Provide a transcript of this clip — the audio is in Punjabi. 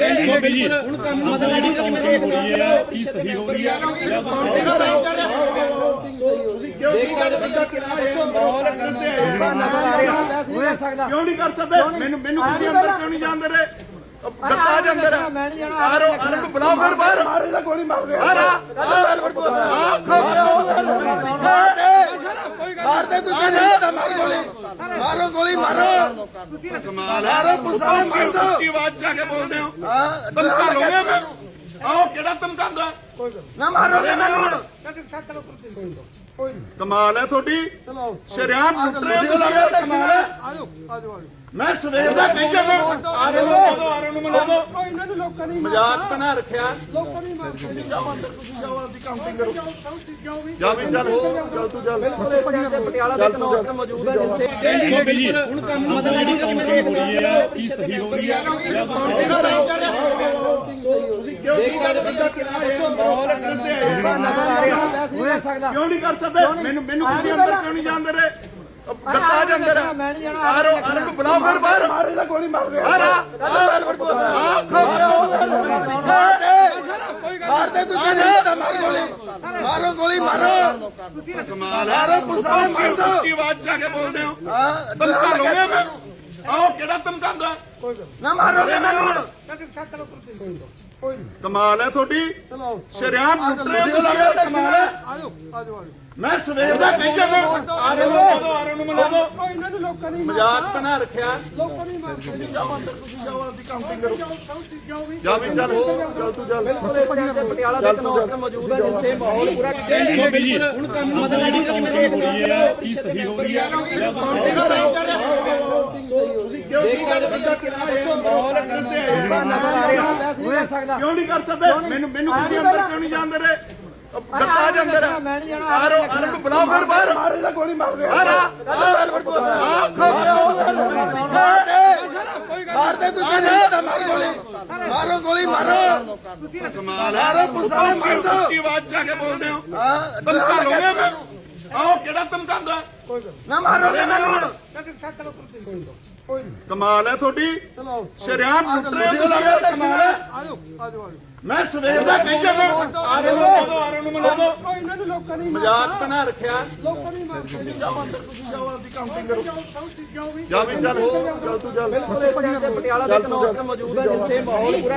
ਬਾਬੇ ਜੀ ਹੁਣ ਕੰਮ ਮਤਲਬ ਕੰਮ ਹੋ ਰਹੀ ਹੈ ਕੀ ਸਹੀ ਹੋ ਰਹੀ ਹੈ ਜਾਂ ਕਿਉਂ ਨਹੀਂ ਕਰ ਸਕਦੇ ਮੈਨੂੰ ਮੈਨੂੰ ਕਿਸੇ ਅੰਦਰ ਕਿਉਂ ਨਹੀਂ ਜਾਂਦੇ ਰਹੇ ਗੱਤਾ ਦੇ ਅੰਦਰ। ਆਰੋ ਆਰੋ ਨੂੰ ਬੁਲਾਓ ਫਿਰ ਬਾਹਰ। ਮਾਰੇ ਦਾ ਗੋਲੀ ਮਾਰ ਦੇ। ਆ ਮਾਰਦੇ ਤੁਸੀਂ ਨਹੀਂ ਤਾਂ ਮਾਰ ਗੋਲੀ ਮਾਰੋ। ਗੋਲੀ ਮਾਰੋ ਕਮਾਲ ਹੈ। ਆਰੋ ਪੁਸਾਂ ਮਾਰ। ਦੋ ਉੱਚੀ ਆਵਾਜ਼ ਜਾ ਕੇ ਬੋਲਦੇ ਹੋ। ਹਾਂ ਧਮਕਾ ਲੋਗੇ ਮੈਂ ਆਓ ਕਿਹੜਾ ਧਮਕਾਉਂਦਾ ਨਾ ਮਾਰੋ ਕਮਾਲ ਹੈ ਤੁਹਾਡੀ। ਸ਼ਰਿਆਮ ਲੁੱਟ ਰਹੇ ਹੋ ਤੁਸੀਂ। ਕਮਾਲ ਹੈ। ਮੈਂ ਸਵੇਰ ਦਾ ਕਹੀ ਜਾਂਦਾ ਆਰੋ ਨੂੰ ਬੁਲਾ ਦਿਓ, ਆਰੋ ਨੂੰ ਮਿਲਾ ਦਿਓ ਮਜ਼ਾਕ ਬਣਾ ਰੱਖਿਆ। ਤੁਸੀਂ ਜਾਓ ਅੰਦਰ ਤੁਸੀਂ ਜਾਓ ਆਪਦੀ ਕਾਊਂਟਿੰਗ ਕਰੋ ਜਾ ਵੀ ਚੱਲ ਚੱਲ ਤੂੰ ਚੱਲ ਪਟਿਆਲਾ ਦੇ ਕਨੌਰ ਮੌਜੂਦ ਹੈ ਜਿੱਥੇ ਹੁਣ ਕੰਮ ਮਤਲਬ ਕੰਮ ਹੋ ਰਹੀ ਹੈ ਕੀ ਸਹੀ ਹੋ ਰਹੀ ਹੈ ਕਿਉਂ ਨਹੀਂ ਕਰ ਸਕਦੇ? ਮੈਨੂੰ ਮੈਨੂੰ ਕਿਸੇ ਅੰਦਰ ਕਿਉਂ ਨਹੀਂ ਜਾਂਦੇ ਰਹੇ? ਗੱਤਾ ਦੇ ਅੰਦਰ ਆਰੋ ਆਰੋ ਨੂੰ ਬੁਲਾਓ ਫਿਰ ਬਾਹਰ। ਮਾਰੇ ਦਾ ਗੋਲੀ ਮਾਰ ਦੇ ਮਾਰਦੇ ਤੁਸੀਂ ਨਹੀਂ ਤਾਂ ਮਾਰ ਗੋਲੀ। ਮਾਰੋ ਗੋਲੀ ਮਾਰੋ। ਕਮਾਲ ਹੈ ਆਰੋ ਪੁਸਾਂ ਮਾਰ। ਦੋ ਉੱਚੀ ਆਵਾਜ਼ ਜਾ ਕੇ ਬੋਲਦੇ ਹੋ। ਹਾਂ ਧਮਕਾ ਲੋਗੇ ਮੈਂ ਆਓ ਕਿਹੜਾ ਧਮਕਾਉਂਦਾ? ਨਾ ਕਮਾਲ ਹੈ ਤੁਹਾਡੀ। ਸ਼ਰਿਆਮ ਲੁੱਟ ਰਹੇ ਹੋ ਤੁਸੀਂ। ਕਮਾਲ ਹੈ ਮੈਂ ਸਵੇਰ ਦਾ ਕਹੀ ਜਾਂਦਾ ਆਰੋ ਨੂੰ ਆਰੋ ਮਿਲਾ ਦਿਓ ਮਜ਼ਾਕ ਬਣਾ ਰੱਖਿਆ। ਤੁਸੀਂ ਜਾਓ ਅੰਦਰ ਤੁਸੀਂ ਜਾਓ ਆਪਦੀ ਕਾਊਂਟਿੰਗ ਕਰੋ। ਜਾ ਵੀ ਚੱਲ। ਚੱਲ ਤੂੰ ਚੱਲ। ਪਟਿਆਲਾ ਦੇ ਕਨੌਰ ਮੌਜੂਦ ਹੈ ਜਿੱਥੇ ਮਾਹੌਲ ਪੂਰਾ ਜੀ। ਹੁਣ ਕੰਮ ਮਤਲਬ ਕੰਮ ਹੋ ਰਹੀ ਹੈ ਕੀ ਸਹੀ ਹੋ? ਰਹੀ? ਹੈ? ਜਾਂ ਕਿਉਂ ਨਹੀਂ ਕਰ ਸਕਦੇ? ਮੈਨੂੰ ਮੈਨੂੰ ਕਿਸੇ ਅੰਦਰ ਕਿਉਂ ਨਹੀਂ ਜਾਂਦੇ ਰਹੇ? ਗੱਤਾ ਦੇ ਅੰਦਰ ਆਰੋ ਆਰੋ ਨੂੰ ਬੁਲਾਓ ਫਿਰ ਬਾਹਰ। ਮਾਰੇ ਦਾ ਗੋਲੀ ਮਾਰ ਦੇ ਮਾਰਦੇ ਤੁਸੀਂ ਨਹੀਂ ਤਾਂ ਮਾਰ ਗੋਲੀ ਮਾਰੋ ਗੋਲੀ ਮਾਰੋ। ਕਮਾਲ ਹੈ ਆਰੋ ਪੁਸਾਂ ਮਾਰ ਦੋ। ਉੱਚੀ ਆਵਾਜ਼ ਜਾ ਕੇ ਬੋਲਦੇ ਹੋ। ਹਾਂ ਧਮਕਾ ਲੋਗੇ ਮੈਂ ਆਓ ਕਿਹੜਾ ਧਮਕਾਉਂਦਾ ਨਾ ਮਾਰੋ ਕਮਾਲ ਹੈ ਤੁਹਾਡੀ। ਸ਼ਰਿਆਮ ਲੁੱਟ ਰਹੇ ਹੋ ਤੁਸੀਂ ਕਮਾਲ ਹੈ। ਮੈਂ ਸਵੇਰ ਦਾ ਕਹੀ ਜਾਂਦਾ। ਆਰੋ ਨੂੰ ਬੁਲਾ ਦਿਓ, ਆਰੋ ਨੂੰ ਮਿਲਾ ਦਿਓ ਮਜ਼ਾਕ ਬਣਾ ਰੱਖਿਆ। ਤੁਸੀਂ ਜਾਓ ਅੰਦਰ ਤੁਸੀਂ ਜਾਓ ਆਪਦੀ ਕਾਊਂਟਿੰਗ ਕਰੋ। ਜਾ ਵੀ। ਚੱਲ ਚੱਲ ਤੂੰ ਚੱਲ ਪਟਿਆਲਾ ਦੇ ਕਨੌਰ ਮੌਜੂਦ ਹੈ ਜਿੱਥੇ ਮਾਹੌਲ ਪੂਰਾ